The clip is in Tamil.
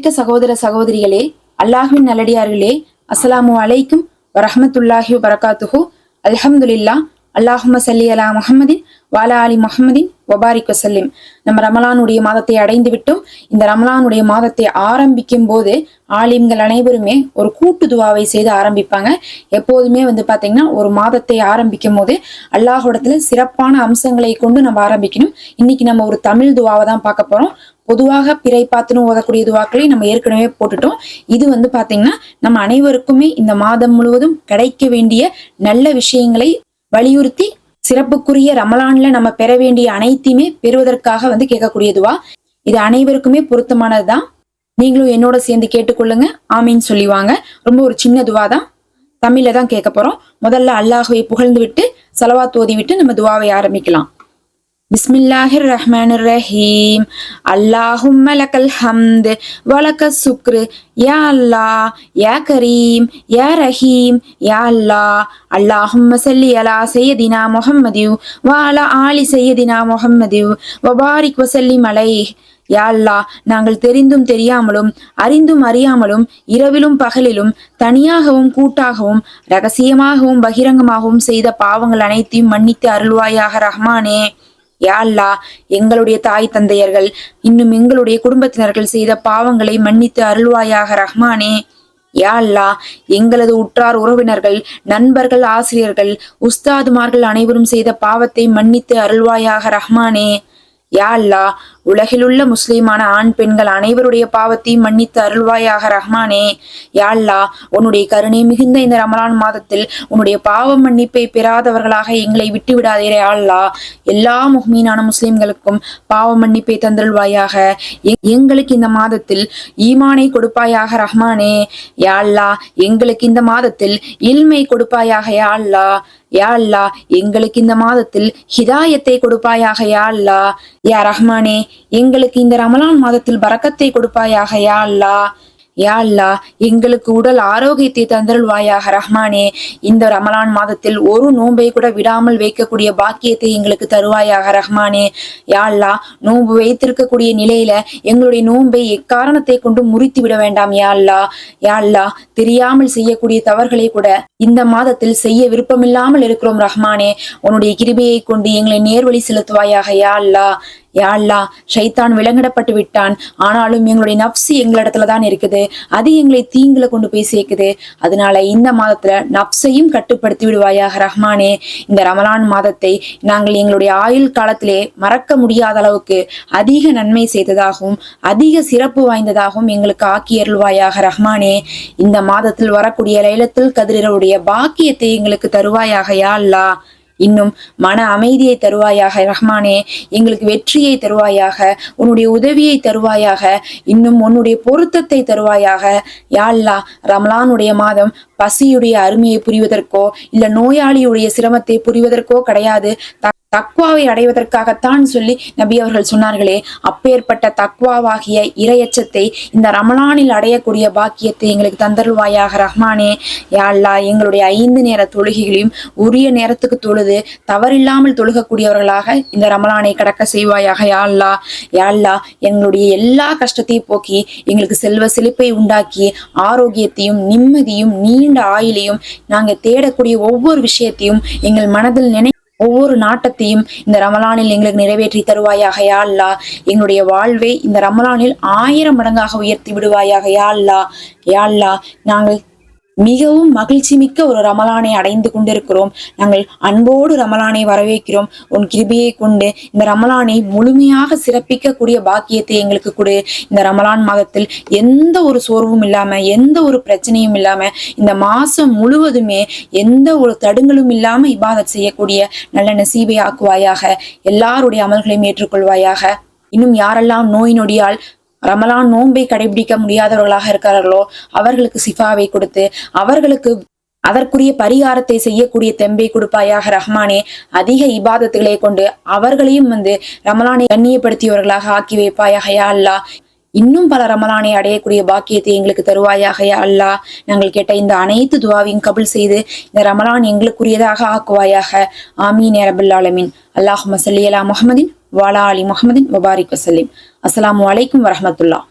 மிக்க சகோதர சகோதரிகளே அல்லாஹ்வின் நல்லடியார்களே அஸ்லாமு அலைக்கும் வரஹமத்துல்லாஹி வரகாத்துஹு அல்ஹம்துலில்லா அல்லாஹும சல்லி அலா முஹம்மதின் வாலா அலி முஹம்மதின் வபாரிக் வசல்லிம் நம்ம ரமலானுடைய மாதத்தை அடைந்து விட்டோம் இந்த ரமலானுடைய மாதத்தை ஆரம்பிக்கும் போது ஆலிம்கள் அனைவருமே ஒரு கூட்டு துவாவை செய்து ஆரம்பிப்பாங்க. எப்போதுமே வந்து பார்த்தீங்கன்னா ஒரு மாதத்தை ஆரம்பிக்கும் போது அல்லாஹோடத்துல சிறப்பான அம்சங்களை கொண்டு நம்ம ஆரம்பிக்கணும். இன்னைக்கு நம்ம ஒரு தமிழ் துவாவை தான் பார்க்க போறோம். பொதுவாக பிறை பார்த்துன்னு ஓதக்கூடிய துவாக்களை நம்ம ஏற்கனவே போட்டுட்டோம். இது வந்து பாத்தீங்கன்னா நம்ம அனைவருக்குமே இந்த மாதம் முழுவதும் கிடைக்க வேண்டிய நல்ல விஷயங்களை வலியுறுத்தி சிறப்புக்குரிய ரமலான்ல நம்ம பெற வேண்டிய அனைத்தையுமே பெறுவதற்காக வந்து கேட்கக்கூடியதுவா இது அனைவருக்குமே பொருத்தமானதுதான். நீங்களும் என்னோட சேர்ந்து கேட்டுக்கொள்ளுங்க. ஆமீன் சொல்லிவாங்க ரொம்ப ஒரு சின்ன துவா தான் தமிழ்ல தான் கேட்க போறோம். முதல்ல அல்லாஹுவை புகழ்ந்து விட்டு செலவா தோதி விட்டு நம்ம துவாவை ஆரம்பிக்கலாம். பிஸ்மில்லாஹிர் ரஹ்மானிர் ரஹீம் அல்லாஹும்ம லக்கல் ஹம்து வலக்க சுக்ரு யா அல்லாஹ் யா கரீம் யா ரஹீம் யா அல்லாஹ் அல்லாஹும்ம சல்லி அலா சையதினா முஹம்மதியு வ அலா ஆலி சையதினா முஹம்மதியு வபாரிக் வசல்லிம் அலைஹ் யா அல்லாஹ் நாங்கள் தெரிந்தும் தெரியாமலும் அறிந்தும் அறியாமலும் இரவிலும் பகலிலும் தனியாகவும் கூட்டாகவும் ரகசியமாகவும் பகிரங்கமாகவும் செய்த பாவங்கள் அனைத்தையும் மன்னித்து அருள்வாயாக ரஹ்மானே. யாழ்லா எங்களுடைய தாய் தந்தையர்கள் இன்னும் எங்களுடைய குடும்பத்தினர்கள் செய்த பாவங்களை மன்னித்து அருள்வாயாக ரஹ்மானே. யா எங்களது உற்றார் உறவினர்கள் நண்பர்கள் ஆசிரியர்கள் உஸ்தாதுமார்கள் அனைவரும் செய்த பாவத்தை மன்னித்து அருள்வாயாக ரஹ்மானே. யா அல்லாஹ் உலகிலுள்ள முஸ்லிமான ஆண் பெண்கள் அனைவருடைய பாவத்தையும் மன்னித்து அருள்வாயாக ரஹ்மானே. யாழ்லா உன்னுடைய கருணை மிகுந்த இந்த ரமலான் மாதத்தில் உன்னுடைய பாவ மன்னிப்பை பெறாதவர்களாக எங்களை விட்டு விடாதே யா எல்லா முஹ்மீனான முஸ்லிம்களுக்கும் பாவ மன்னிப்பை தந்தருள்வாயாக. எங்களுக்கு இந்த மாதத்தில் ஈமானை கொடுப்பாயாக ரஹ்மானே. யாழ்லா எங்களுக்கு இந்த மாதத்தில் இல்மை கொடுப்பாயாக யாழ்லா யா அல்லாஹ் எங்களுக்கு இந்த மாதத்தில் ஹிதாயத்தை கொடுப்பாயாக யா அல்லா. யா ரஹ்மானே எங்களுக்கு இந்த ரமலான் மாதத்தில் பறக்கத்தை கொடுப்பாயாக யா அல்லா யா அல்லா எங்களுக்கு உடல் ஆரோக்கியத்தை தந்தருள்வாயாக ரஹ்மானே. இந்த ரமலான் மாதத்தில் ஒரு நோன்பை கூட விடாமல் வைக்கக்கூடிய பாக்கியத்தை எங்களுக்கு தருவாயாக ரஹ்மானே. யா அல்லா நோன்பு வைத்திருக்கக்கூடிய நிலையில எங்களுடைய நோன்பை எக்காரணத்தை கொண்டு முறித்து விட வேண்டாம் யா அல்லா. யா அல்லா தெரியாமல் செய்யக்கூடிய தவறுகளை கூட இந்த மாதத்தில் செய்ய விருப்பமில்லாமல் இருக்கிறோம் ரஹ்மானே. உன்னுடைய கிருபையை கொண்டு எங்களை நேர்வழி செலுத்துவாயாக யா அல்லா. யாழ்லா ஷைத்தான் விலங்கிடப்பட்டு விட்டான். ஆனாலும் எங்களுடைய நப்சு எங்களிடத்துல தான் இருக்குது. அது எங்களை தீங்குல கொண்டு போய் சேர்க்குது. அதனால இந்த மாதத்துல நப்சையும் கட்டுப்படுத்தி விடுவாயாக ரஹ்மானே. இந்த ரமலான் மாதத்தை நாங்கள் எங்களுடைய ஆயுள் காலத்திலே மறக்க முடியாத அளவுக்கு அதிக நன்மை செய்ததாகவும் அதிக சிறப்பு வாய்ந்ததாகவும் எங்களுக்கு ஆக்கி அருள்வாயாக ரஹ்மானே. இந்த மாதத்தில் வரக்கூடிய லைலத்தில் கதிரருடைய பாக்கியத்தை எங்களுக்கு தருவாயாக யா அல்லா. இன்னும் மன அமைதியை தருவாயாக ரஹ்மானே எங்களுக்கு வெற்றியை தருவாயாக உன்னுடைய உதவியை தருவாயாக இன்னும் உன்னுடைய பொருத்தத்தை தருவாயாக. யாழ்லா ரம்லானுடைய ரமலானுடைய மாதம் பசியுடைய அருமையை புரிவதற்கோ இல்ல நோயாளியுடைய சிரமத்தை புரிவதற்கோ கிடையாது. தக்வாவை அடைவதற்காகத்தான் சொல்லி நபி அவர்கள் சொன்னார்களே அப்பேற்பட்ட தக்வாவாகிய இரையச்சத்தை இந்த ரமலானில் அடையக்கூடிய பாக்கியத்தை எங்களுக்கு தந்தருள்வாயாக ரஹ்மானே. யாழ்லா எங்களுடைய ஐந்து நேர தொழுகைகளையும் உரிய நேரத்துக்கு தொழுது தவறில்லாமல் தொழுகக்கூடியவர்களாக இந்த ரமலானை கடக்க செய்வாயாக யாழ்லா யாழ்லா எங்களுடைய எல்லா கஷ்டத்தையும் போக்கி எங்களுக்கு செல்வ செழிப்பை உண்டாக்கி ஆரோக்கியத்தையும் நிம்மதியும் நீண்ட ஆயுளையும் நாங்க தேடக்கூடிய ஒவ்வொரு விஷயத்தையும் எங்கள் மனதில் நினை ஒவ்வொரு நாட்டத்தையும் இந்த ரமலானில் எங்களுக்கு நிறைவேற்றி தருவாயாக யா எங்களுடைய வாழ்வை இந்த ரமலானில் ஆயிரம் மடங்காக உயர்த்தி விடுவாயாக யா அல்லா. யா அல்லாஹ் நாங்கள் மிகவும் மகிழ்ச்சி மிக்க ஒரு ரமலானை அடைந்து கொண்டிருக்கிறோம். நாங்கள் அன்போடு ரமலானை வரவேற்கிறோம். உன் கிருபையை கொண்டு இந்த ரமலானை முழுமையாக சிறப்பிக்கக்கூடிய பாக்கியத்தை எங்களுக்கு கொடு. இந்த ரமலான் மாதத்தில் எந்த ஒரு சோர்வும் இல்லாம எந்த ஒரு பிரச்சனையும் இல்லாம இந்த மாசம் முழுவதுமே எந்த ஒரு தடுங்களும் இல்லாம இபாதத் செய்யக்கூடிய நல்ல நசீபை ஆக்குவாயாக. எல்லாருடைய அமல்களையும் ஏற்றுக்கொள்வாயாக. இன்னும் யாரெல்லாம் நோய் நொடியால் ரமலான் நோன்பை கடைபிடிக்க முடியாதவர்களாக இருக்கிறார்களோ அவர்களுக்கு சிஃபாவை கொடுத்து அவர்களுக்கு அதற்குரிய பரிகாரத்தை செய்யக்கூடிய தெம்பை கொடுப்பாயாக ரஹ்மானே அதிக இபாதத்துகளை கொண்டு அவர்களையும் வந்து ரமலானை கண்ணியப்படுத்தியவர்களாக ஆக்கி வைப்பாயாக யா அல்லாஹ் இன்னும் பல ரமலானை அடையக்கூடிய பாக்கியத்தை எங்களுக்கு தருவாயாக யா அல்லாஹ் நாங்கள் கேட்ட இந்த அனைத்து துவாவையும் கபில் செய்து இந்த ரமலான் எங்களுக்குரியதாக ஆக்குவாயாக. ஆமீன் யா அல்லாஹ் மசல்லி அலா முஹம்மதின். வாலா அலி முஹம்மதின் வபாரிக் வசல்லிம் அஸ்ஸலாமு அலைக்கும் வரஹ்மத்துல்லாஹ்